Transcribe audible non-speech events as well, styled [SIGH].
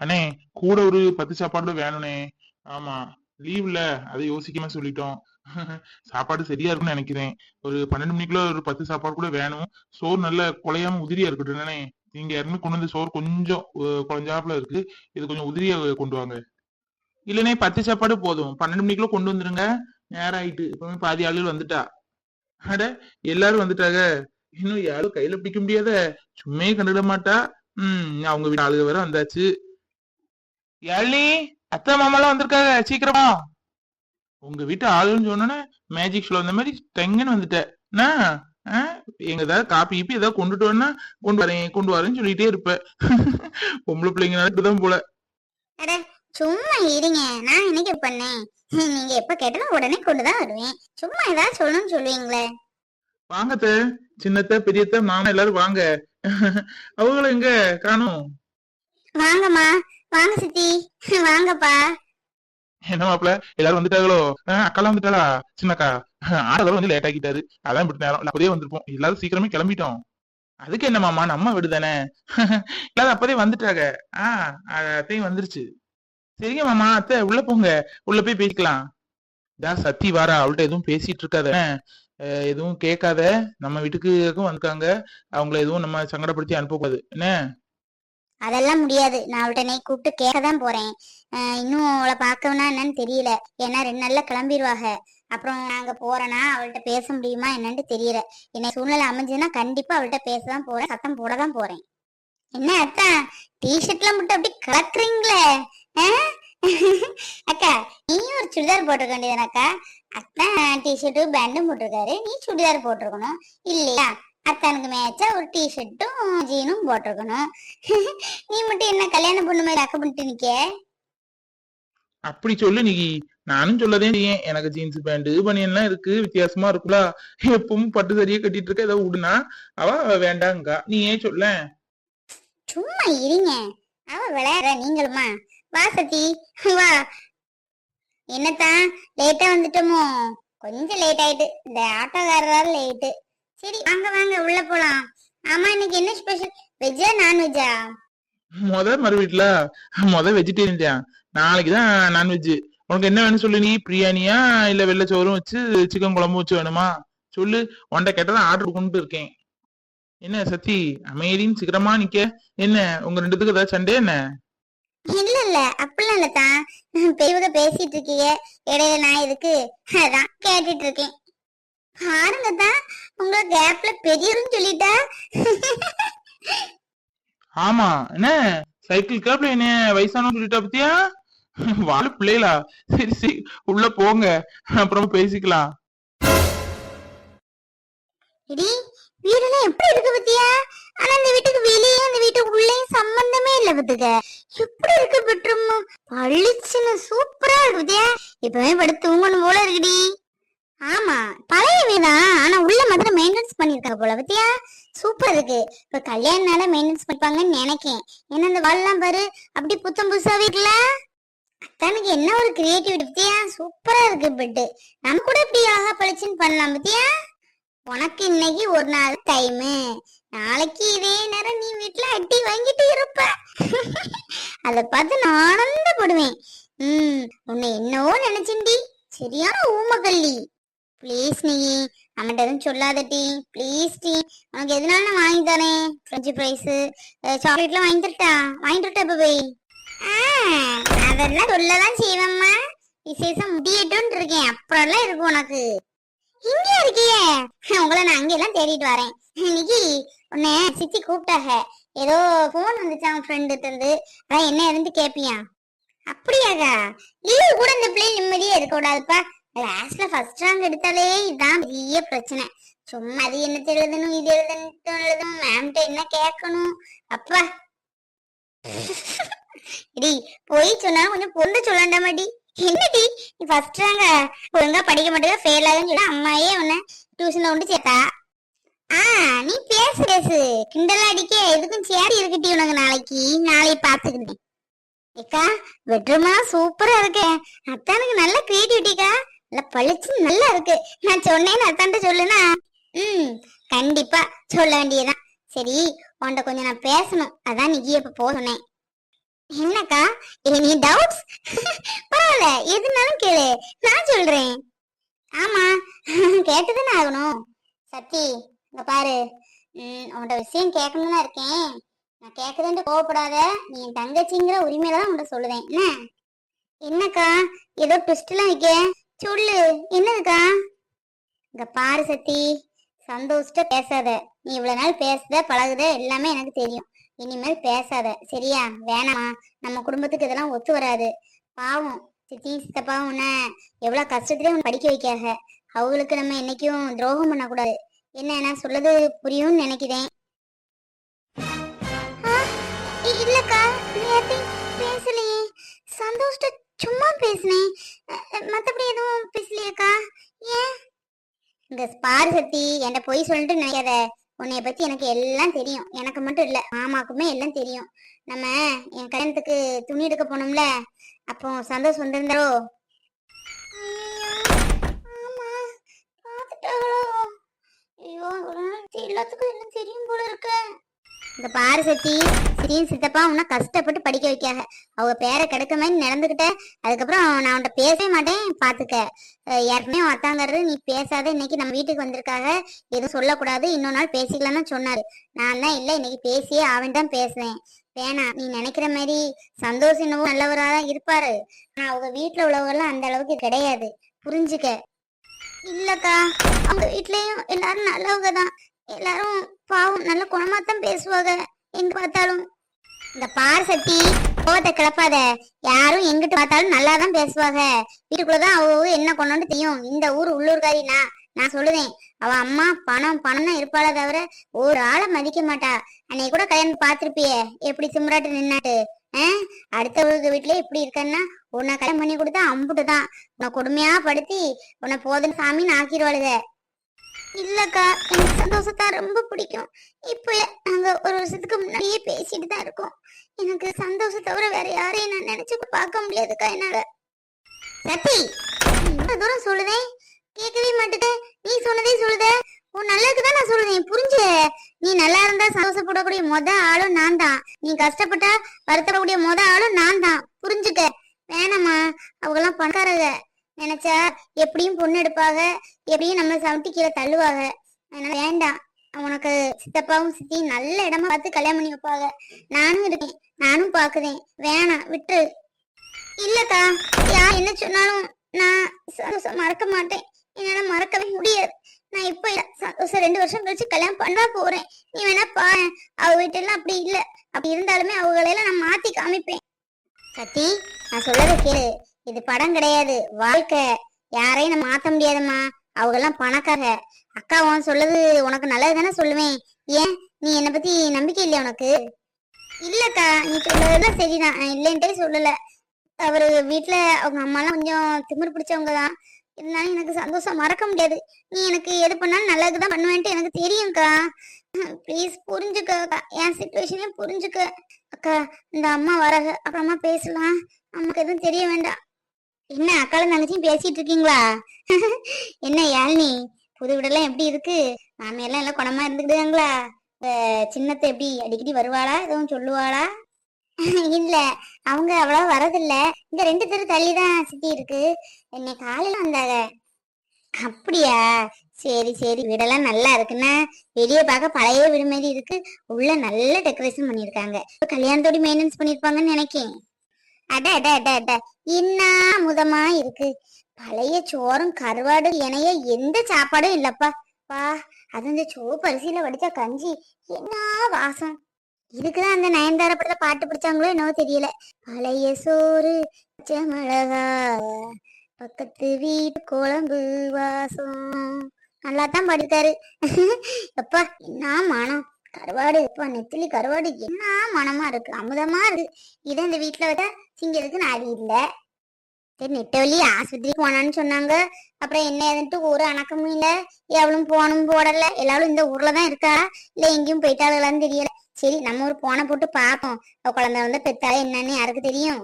அண்ணே கூட ஒரு பத்து சாப்பாடு வேணும்னே. ஆமா லீவ்ல அதை யோசிக்காம சொல்லிட்டோம். [LAUGHS] சாப்பாடு சரியா இருக்கும்னு நினைக்கிறேன். ஒரு பன்னெண்டு மணிக்குள்ள ஒரு பத்து சாப்பாடு கூட வேணும். சோறு நல்ல குலையாம உதிரியா இருக்கட்டும் அண்ணே. நீங்க யாருமே கொண்டு வந்து சோறு கொஞ்சம் குழஞ்சாப்புல இருக்கு. இது கொஞ்சம் உதிரியா கொண்டு வாங்க. இல்லனே பத்து சாப்பாடு போதும். பன்னெண்டு மணிக்குள்ள கொண்டு வந்துருங்க. நேரம் ஆயிட்டு. இப்பவுமே பாதி ஆளுகள் வந்துட்டா. அட எல்லாரும் வந்துட்டாங்க. இன்னும் யாரும் கையில பிடிக்க முடியாத. சும்மே கண்டுட மாட்டா. உம் அவங்க வீட்டு ஆளுக வேற வந்தாச்சு. யாழினி அத்தை மாமாலாம் வந்திருக்காங்க சீக்கிரமா. உங்க வீட்டு ஆளுன்னு சொன்னோன்னே மேஜிக் ஷோ அந்த மாதிரி டெங்கன்னு வந்துட்டேன்? எங்க ஏதாவது காப்பி கீப்பி ஏதாவது கொண்டுட்டு வரனா கொண்டு வரேன் கொண்டு வரேன்னு சொல்லிட்டே இருப்பேன் பொம்பளை பிள்ளைங்கனால இப்படிதான் போல. சும்மா இருங்க. நான் என்னைக்கு பண்ணேன்? நீங்க எப்ப கேட்டாலும் உடனே கொண்டுதான் வருவேன். சும்மா ஏதாவது சொல்லணும்னு சொல்லுவீங்களே. வாங்கத்த சின்னத்த பெரியத்த மாமா எல்லாரும் வாங்க. அவங்களும் எங்க காணும்? வாங்கம்மா. வாங்க சித்தி. [LAUGHS] வாங்கப்பா. என்ன மாப்பிள எல்லாரும் வந்துட்டாங்களோ? அக்காலாம் வந்துட்டாளா? சின்னக்கா. [LAUGHS] ஆடவர் வந்து லேட் ஆகிட்டாரு அதான் இப்படி நேரம். அப்படியே வந்திருப்போம். எல்லாரும் சீக்கிரமே கிளம்பிட்டோம். அதுக்கு என்ன மாமா நம்ம வீடு தானே. [LAUGHS] எல்லாரும் அப்பதே வந்துட்டாங்க. ஆஹ் அத்தையும் வந்துருச்சு. சரிங்க மாமா அத்தை உள்ள போங்க. உள்ள போய் பேசிக்கலாம். இதா சத்தி வாரா. அவள்கிட்ட எதுவும் பேசிட்டு இருக்காத. எதுவும் கேட்காத. நம்ம வீட்டுக்கு வந்திருக்காங்க. அவங்கள எதுவும் நம்ம சங்கடப்படுத்தி அனுப்பக்கூடாது. என்ன? அதெல்லாம் முடியாது. நான் அவள்கிட்ட நெய் கூப்பிட்டு கேட்க தான் போறேன் இன்னும் அவளை பார்க்கணும்னா என்னன்னு தெரியல. ஏன்னா ரெண்டு நாள்ல கிளம்பிடுவாங்க அப்புறம் நாங்க போறேன்னா அவள்கிட்ட பேச முடியுமா என்னன்னு தெரியல. என்னை சூழ்நிலை அமைஞ்சதுன்னா கண்டிப்பா அவள்கிட்ட பேச தான் போறேன் சத்தம் போட தான் போறேன். என்ன அத்தா டிஷர்ட்ல மட்டும் அப்படி கலக்குறீங்களே? அக்கா நீயும் ஒரு சுடிதார் போட்டிருக்க வேண்டியதானக்கா அத்தான் டிஷர்ட்டு பேண்டும் போட்டிருக்காரு. நீ சுடிதார் போட்டிருக்கணும். இல்லையா? அத்தானுக்கு மேட்சா ஒரு டிஷர்ட்டும் ஜீனும் போட்டிருக்கணும். நீ மட்டும் என்ன கல்யாணம் பொண்ணு மாதிரி அக்க பண்ணிட்டு நிக்க அப்படி சொல்லு நீ நானும் சொல்லதே செய்யேன் எனக்கு ஜீன்ஸ் பேண்ட் பனியன்லாம் இருக்கு. வித்தியாசமா இருக்குல்ல எப்பவும் பட்டு சரியா கட்டிட்டு இருக்க. ஏதோ விடுனா அவ வேண்டாங்கா. நீ ஏன் சொல்ல? சும்மா இருங்க. அவ விளையாடுற. நீங்களுமா? வா சத்தி. வா. என்னத்தான் லேட்டா வந்துட்டோமோ? கொஞ்சம் லேட் ஆயிட்டு. இந்த ஆட்டோக்காரரால லேட்டு சரி வாங்க வாங்க உள்ள போலாம். ஆமா இன்னைக்கு என்ன ஸ்பெஷல் வெஜ்ஜா நான்வெஜ்ஜா முத மறு வீட்டுல முத வெஜிடேரியன் தான் நாளைக்கு தான் நான்வெஜ் உனக்கு என்ன வேணும் சொல்லு நீ? பிரியாணியா இல்ல வெள்ளை சோறும் வச்சு சிக்கன் குழம்பு வச்சு வேணுமா? சொல்லு. உன்ட கேட்டதான் ஆர்டர் கொண்டு இருக்கேன். என்ன சத்தி? அமைதின்னு சீக்கிரமா நிக்க. என்ன உங்க ரெண்டுத்துக்கு ஏதாவது சண்டே என்ன? இல்ல இல்ல அப்படிலாம் இல்ல தான் பெரியவங்க பேசிட்டு இருக்கீங்க. இடையில நான் இதுக்கு அதான் கேட்டுட்டு இருக்கேன். பாருங்க தான் உங்க கேப்ல பெரியவன்னு சொல்லிட்டா? ஆமா. என்ன? சைக்கிள் கேப்ல என்ன வயசானவங்க சொல்லிட்டா பத்தியா? வாழ பிள்ளைகளா. சரி சரி. உள்ள போங்க. அப்புறமா பேசிக்கலாம். இடி வீடெல்லாம் எப்படி இருக்கு பத்தியா? ஆனா இந்த வீட்டுக்கு வெளியே இந்த வீட்டுக்கு உள்ளேயும் சம்பந்தமே இல்ல பத்துக்க. எப்படி இருக்கு பெட்ரூம்? பளிச்சுன்னு சூப்பரா இருக்கு பத்தியா? இப்பவே படுத்து தூங்கணும் போல இருக்குடி. ஆமா பழைய வீதான் ஆனா உள்ள மாத்திரம் மெயின்டெனன்ஸ் பண்ணிருக்காங்க போல. பத்தியா? சூப்பர் இருக்கு. இப்ப கல்யாணனால மெயின்டெனன்ஸ் பண்ணிப்பாங்கன்னு நினைக்கேன். ஏன்னா இந்த வால்லாம் பாரு அப்படி புத்தம் புதுசாவே இருக்குல்ல அத்தானுக்கு என்ன ஒரு கிரியேட்டிவிட்டி பத்தியா? சூப்பரா இருக்கு பெட்டு நம்ம கூட இப்படி அழகா பளிச்சுன்னு பண்ணலாம் பத்தியா? உனக்கு இன்னைக்கு ஒரு நாள் டைமு நாளைக்கு இதே நேரம் நீ வீட்டுல அட்டி வாங்கிட்டு இருப்ப. [LAUGHS] அத பார்த்து நான் ஆனந்தப்படுவேன். ம் உன்னை என்னவோ நினைச்சுண்டி சரியான ஊமகல்லி ப்ளீஸ் நீ. அவன்கிட்ட எதுவும் சொல்லாதடி ப்ளீஸ் டி. உனக்கு எதுனால நான் வாங்கி தரேன். ஃப்ரெஞ்சு ப்ரைஸ் சாக்லேட்லாம் வாங்கி தரட்டா? வாங்கி தரட்டா இப்போ போய்? ஆ, அதெல்லாம் சொல்லதான் செய்வேம்மா. விசேஷம் முடியட்டும்னு இருக்கேன் அப்புறம்லாம் இருக்கும் உனக்கு. இங்கே இருக்கியே? உங்களை நான் அங்கெல்லாம் தேடிட்டு வரேன். இன்னைக்கு உன்னை சித்தி கூப்பிட்டாக ஏதோ ஃபோன் வந்துச்சான் ஃப்ரெண்டு இருந்து? அதான் என்ன இருந்து கேட்பியா அப்படியாக்கா? லீவ் கூட இந்த பிள்ளை நிம்மதியா இருக்க கூடாதுப்பா கிளாஸ்ல ஃபர்ஸ்ட் ரேங்க் எடுத்தாலே இதான் பெரிய பிரச்சனை. சும்மா அது என்ன எழுதணும் இது எழுதணும் எழுதணும் மேம்கிட்ட என்ன கேட்கணும்? அப்பா. டி போய் சொன்னா கொஞ்சம் பொண்ணு சொல்லண்டாமடி என்னடி நீ ஃபர்ஸ்ட் ரேங்க ஒழுங்கா படிக்க மாட்டேங்க ஃபெயில் ஆகுன்னு சொல்லி அம்மாயே உன்னை டியூஷன்ல கொண்டு சேர்த்தா. ஆ நீ பேசு பேசு. கிண்டலா அடிக்க எதுக்கும் சேரி இருக்கட்டி உனக்கு நாளைக்கு. நாளைக்கு பாத்துக்கிட்டேன் ஏக்கா பெட்ரூமா சூப்பரா இருக்கேன் அத்தானுக்கு நல்ல கிரியேட்டிவிட்டிக்கா இல்ல பளிச்சு நல்லா இருக்கு. நான் சொன்னேன்னு அத்தான்ட்ட சொல்லுனா ம் கண்டிப்பா சொல்ல வேண்டியதுதான் சரி உன்கிட்ட கொஞ்சம் நான் பேசணும். அதான் நீ இப்ப போக சொன்னேன். என்னக்கா எனி டவுட்ஸ் [LAUGHS] பரவாயில்ல எதுனாலும் கேளு. நான் சொல்றேன். ஆமா [LAUGHS] கேட்டுதானே ஆகணும். சத்தி இங்க பாரு. உன்ட உன்கிட்ட விஷயம் கேட்கணும்னு இருக்கேன். நான் கேட்குறேன்ட்டு கோவப்படாத. நீ என் தங்கச்சிங்கிற உரிமையில தான் உன்கிட்ட சொல்லுவேன் என்ன? என்னக்கா ஏதோ ட்விஸ்ட்லாம் வைக்க. சொல்லு என்னதுக்கா? இங்க பாரு சத்தி சந்தோஷிட்ட பேசாத. நீ இவ்வளவு நாள் பேசுத பழகுத எல்லாமே எனக்கு தெரியும். இனிமேல் பேசாத சரியா? வேணாமா? நம்ம குடும்பத்துக்கு இதெல்லாம் ஒத்து வராது. பாவம் சித்தி சித்தப்பாவும் உன்னை எவ்வளவு கஷ்டத்திலே உன்னை படிக்க வைக்காக அவங்களுக்கு நம்ம என்னைக்கும் துரோகம் பண்ணக்கூடாது. என்ன நான் சொல்லது புரியும்னு நினைக்கிறேன். இல்லக்கா பேசலையே. சந்தோஷ்ட சும்மா பேசினேன் மற்றபடி மத்தபடி எதுவும் பேசலையேக்கா? ஏன்? இந்த ஸ்பார் சக்தி என்ன பொய் சொல்லிட்டு நினைக்காத. உன்னைய பத்தி எனக்கு எல்லாம் தெரியும். எனக்கு மட்டும் இல்ல மாமாக்குமே எல்லாம் தெரியும். நம்ம என் கல்யாணத்துக்கு துணி எடுக்க போனோம்ல அப்போ சந்தோஷம் வந்திருந்தாரோ? ஐயோ ஒரு நாள் எல்லாத்துக்கும் எல்லாம் தெரியும் போல இருக்க. இந்த பாரு சத்தி சிரியும் சித்தப்பா உன்னை கஷ்டப்பட்டு படிக்க வைக்காக அவங்க பேரை கெடுக்க மாதிரி நடந்துகிட்ட அதுக்கப்புறம் நான் உன்ட்ட பேசவே மாட்டேன் பாத்துக்க. யாருக்குமே அத்தாங்கிறது நீ பேசாத இன்னைக்கு நம்ம வீட்டுக்கு வந்திருக்காக. எதுவும் சொல்லக்கூடாது இன்னொரு நாள் பேசிக்கலாம்னு சொன்னாரு. நான் தான் இல்லை இன்னைக்கு பேசியே அவன் தான் பேசுவேன் வேணாம் நீ நினைக்கிற மாதிரி சந்தோஷம் என்னவோ நல்லவரா தான் இருப்பாரு. ஆனா அவங்க வீட்டுல உள்ளவர்கள்லாம் அந்த அளவுக்கு கிடையாது. புரிஞ்சுக்க. இல்லக்கா அவங்க வீட்லயும் எல்லாரும் நல்லவங்க தான். எல்லாரும் பாவம் நல்ல குணமா தான் பேசுவாங்க. எங்க பார்த்தாலும். இந்த பார் சக்தி கோவத்தை கிளப்பாத. யாரும் எங்கிட்டு பார்த்தாலும் நல்லா தான் பேசுவாங்க. வீட்டுக்குள்ளதான் அவ என்ன கொண்டு தெரியும். இந்த ஊர் உள்ளூர்காரி நான் நான் சொல்லுவேன். அவ அம்மா பணம் பணம் தான் இருப்பாளே தவிர ஒரு ஆளை மதிக்க மாட்டா. அன்னைக்கு கூட கல்யாணம் பார்த்திருப்பியே. எப்படி சிம்ராட்டு நின்னாட்டு ஆஹ் அடுத்தவங்க வீட்லயே இப்படி இருக்கன்னா உன்னை கல்யாணம் பண்ணி கொடுத்தா அம்புட்டு தான் உன்னை கொடுமையா படுத்தி உன்னை போதும் சாமின்னு ஆக்கிடுவாளுக. இல்லக்கா எனக்கு சந்தோஷத்தா ரொம்ப பிடிக்கும். இப்போ நாங்க ஒரு வருஷத்துக்கு முன்னாடியே பேசிட்டு தான் இருக்கோம். எனக்கு சந்தோஷத்தை தவிர வேற யாரையும் நான் நினைச்சு பார்க்க முடியாதுக்கா என்னால. சத்தி இவ்வளவு தூரம் சொல்லுதேன் கேட்கவே மாட்டேத. நீ சொன்னதே சொல்லுத. உன் நல்லதுக்கு தான் நான் சொல்லுதேன் புரிஞ்சு? நீ நல்லா இருந்தா சந்தோஷப்படக்கூடிய மொத ஆளும் நான் தான். நீ கஷ்டப்பட்டா வருத்தப்படக்கூடிய மொத ஆளும் நான் தான். புரிஞ்சுக்க. வேணாம்மா. அவங்கெல்லாம் பணக்காரங்க. நினைச்சா எப்படியும் பொண்ணு எடுப்பாக எப்படியும் நம்ம சவுட்டி கீழே தள்ளுவாங்க அதனால வேண்டாம். உனக்கு சித்தப்பாவும் சித்தியும் நல்ல இடமா பார்த்து கல்யாணம் பண்ணி வைப்பாங்க நானும் இருக்கேன். நானும் பாக்குறேன் வேணாம் விட்டு இல்லக்கா யார் என்ன சொன்னாலும் நான் சந்தோஷம் மறக்க மாட்டேன். என்னால மறக்கவே முடியாது. நான் இப்போ சந்தோஷம் ரெண்டு வருஷம் கழிச்சு கல்யாணம் பண்ணா போறேன். நீ வேணா பாரு. அவ வீட்டெல்லாம் அப்படி இல்ல. அப்படி இருந்தாலுமே அவங்களையெல்லாம் நான் மாத்தி காமிப்பேன். சத்தி நான் சொல்லதை கேளு. இது படம் கிடையாது. வாழ்க்கை. யாரையும் நான் மாத்த முடியாதம்மா. அவங்க எல்லாம் பணக்கார அக்கா உன் சொல்லுது உனக்கு நல்லது தானே சொல்லுவேன். ஏன்? நீ என்னை பத்தி நம்பிக்கை இல்லையா உனக்கு? இல்லக்கா நீ சொல்றதெல்லாம் சரிதான். இல்லைன்ட்டே சொல்லல. அவரு வீட்டுல அவங்க அம்மாலாம் கொஞ்சம் திமிர் பிடிச்சவங்க தான் இருந்தாலும் எனக்கு சந்தோஷம். மறக்க முடியாது. நீ எனக்கு எது பண்ணாலும் நல்லது தான் பண்ணுவேன்ட்டு எனக்கு தெரியும்க்கா. ப்ளீஸ் புரிஞ்சுக்க அக்கா. என் சுச்சுவேஷனையும் புரிஞ்சுக்க. அக்கா இந்த அம்மா வர அப்புறமா பேசலாம். நமக்கு எதுவும் தெரிய வேண்டாம். என்ன அக்காலும் தங்கச்சியும் பேசிட்டு இருக்கீங்களா? என்ன யாழ்னி புது வீடெல்லாம் எப்படி இருக்கு? மாமியெல்லாம் எல்லாம் குணமா இருந்துக்கிட்டாங்களா? சின்னத்தை எப்படி அடிக்கடி வருவாளா? எதுவும் சொல்லுவாளா? இல்ல அவங்க அவ்வளவா வரதில்ல இந்த ரெண்டு தெரு தள்ளி தான் சுத்தி இருக்கு. என்னை காலையில வந்தாங்க. அப்படியா? சரி சரி. வீடெல்லாம் நல்லா இருக்குன்னா வெளியே பார்க்க பழைய வீடு மாதிரி இருக்கு. உள்ள நல்ல டெக்கரேஷன் பண்ணிருக்காங்க கல்யாணத்தோட மெயின்டெனன்ஸ் பண்ணிருப்பாங்கன்னு நினைக்கேன். அட அட அட அட. என்ன முதமா இருக்கு. பழைய சோறும் கருவாடு இணைய எந்த சாப்பாடும் இல்லப்பா. வா அது இந்த சோப்பரிசியில வடிச்ச கஞ்சி. என்ன வாசம். இதுக்குதான் அந்த நயன்தார படத்துல பாட்டு பிடிச்சாங்களோ என்னவோ தெரியல. பழைய சோறு பச்சை மிளகா பக்கத்து வீட்டு குழம்பு வாசம். நல்லா தான் படித்தாரு [LAUGHS] எப்பா என்ன மானம். கருவாடு இப்போ நெத்திலி கருவாடு என்ன மனமா இருக்கு அமுதமா இருக்கு. இதை இந்த வீட்டுல வச்சா திங்கிறதுக்கு நாடி இல்ல. சரி நெட்டவழி ஆஸ்பத்திரிக்கு போனான்னு சொன்னாங்க. அப்புறம் என்ன ஏதுன்ட்டு ஒரு அணக்கமும் இல்ல எவளும் போனும் போடல. எல்லாரும் இந்த ஊர்ல தான் இருக்கா? இல்ல எங்கேயும் போயிட்டாளுகளான்னு தெரியல. சரி நம்ம ஒரு போனை போட்டு பார்ப்போம். குழந்தை வந்து பெத்தாலே என்னன்னு யாருக்கு தெரியும்?